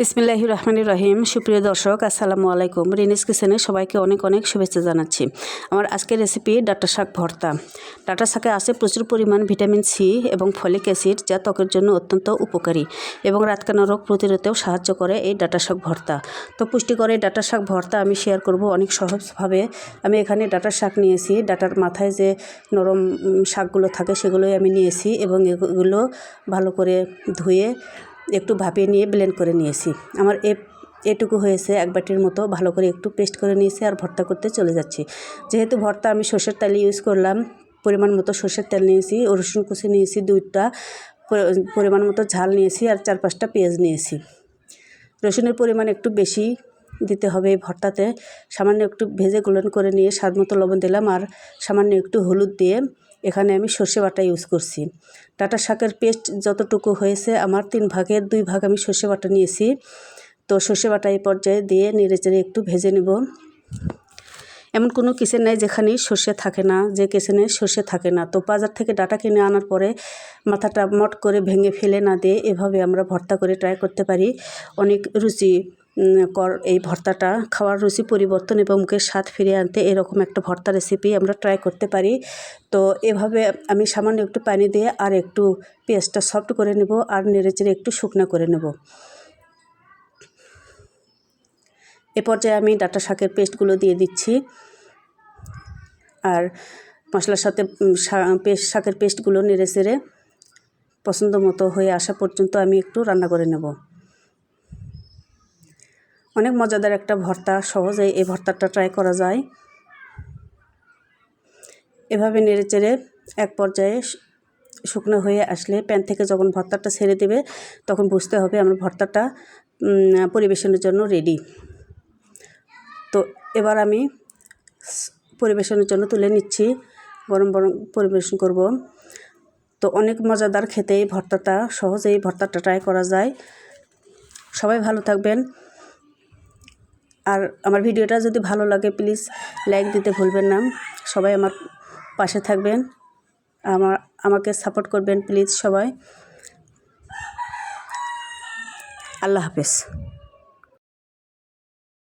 বিসমিল্লাহি রহমানির রহিম। সুপ্রিয় দর্শক, আসসালামু আলাইকুম। রিনিস কিচেনে সবাইকে অনেক অনেক শুভেচ্ছা জানাচ্ছি। আমার আজকের রেসিপি ডাটা শাক ভর্তা। ডাটা শাকে আছে প্রচুর পরিমাণ ভিটামিন সি এবং ফলিক অ্যাসিড যা ত্বকের জন্য অত্যন্ত উপকারী এবং রাতকানা রোগ প্রতিরোধেও সাহায্য করে এই ডাটা শাক ভর্তা। তো পুষ্টিকর এই ডাটা শাক ভর্তা আমি শেয়ার করব অনেক সহজভাবে। আমি এখানে ডাটা শাক নিয়েছি। ডাটার মাথায় যে নরম শাকগুলো থাকে সেগুলোই আমি নিয়েছি এবং এগুলো ভালো করে ধুয়ে একটু ভাপিয়ে নিয়ে ব্লেন্ড করে নিয়েছি। আমার এ, এটুকু হয়েছে এক বাটির মতো, ভালো করে একটু পেস্ট করে নিয়েছি আর ভর্তা করতে চলে যাচ্ছি। যেহেতু ভর্তা আমি সর্ষের তেল ইউজ করলাম, পরিমাণ মতো সর্ষের তেল নিয়েছি, রসুন কুচি নিয়েছি দুইটা পরিমাণ মতো ঝাল নিয়েছি আর চার পাঁচটা পেঁয়াজ নিয়েছি। রসুনের পরিমাণ একটু বেশি দিতে হবে ভর্তাতে। সামান্য একটু ভেজে গোলন করে নিয়ে স্বাদ মতো লবণ দিলাম আর সামান্য একটু হলুদ দিয়ে এখানে আমি সর্ষে বাটা ইউজ করছি। ডাটা শাকের পেস্ট যতটুকু হয়েছে, আমার তিন ভাগের দুই ভাগ আমি সর্ষে বাটা নিয়েছি। তো সর্ষে বাটা এই পর্যায়ে দিয়ে নেড়ে চেড়ে একটু ভেজে নেব। এমন কোনো কিচেন নাই যেখানে সর্ষে থাকে না, যে কিচেনে সর্ষে থাকে না। তো বাজার থেকে ডাটা কিনে আনার পরে মাথাটা মট করে ভেঙে ফেলে না দিয়ে এভাবে আমরা ভর্তা করে ট্রাই করতে পারি। অনেক রুচি। এই ভর্তাটা খাওয়ার রুচি, পরিবর্তন এবং মুখের স্বাদ ফিরিয়ে আনতে এরকম একটা ভর্তা রেসিপি আমরা ট্রাই করতে পারি। তো এভাবে আমি সামান্য একটু পানি দিয়ে আর একটু পেঁয়াজটা সফট করে নেব আর নেড়ে চেড়ে একটু শুকনো করে নেব। এ পর্যায়ে আমি ডাটা শাকের পেস্টগুলো দিয়ে দিচ্ছি। আর মশলার সাথে পেস্ট, শাকের পেস্টগুলো নেড়ে চেড়ে পছন্দ মতো হয়ে আসা পর্যন্ত আমি একটু রান্না করে নেব। অনেক মজাদার একটা ভর্তা সহজে এই ভর্তাটা ট্রাই করা যায়। এভাবে নেড়ে চেড়ে এক পর্যায়ে শুকনো হয়ে আসলে প্যান থেকে যখন ভর্তাটা ছেড়ে দেবে, তখন বুঝতে হবে আমার ভর্তাটা পরিবেশনের জন্য রেডি তো এবার আমি পরিবেশনের জন্য তুলে নিচ্ছি, গরম গরম পরিবেশন করব। তো অনেক মজাদার খেতে এই ভর্তাটা, সহজেই ভর্তাটা ট্রাই করা যায়। সবাই ভালো থাকবেন। আর আমার ভিডিওটা যদি ভালো লাগে প্লিজ লাইক দিতে ভুলবেন না। সবাই আমার পাশে থাকবেন। আমার, আমাকে সাপোর্ট করবেন প্লিজ সবাই। আল্লাহ হাফেজ।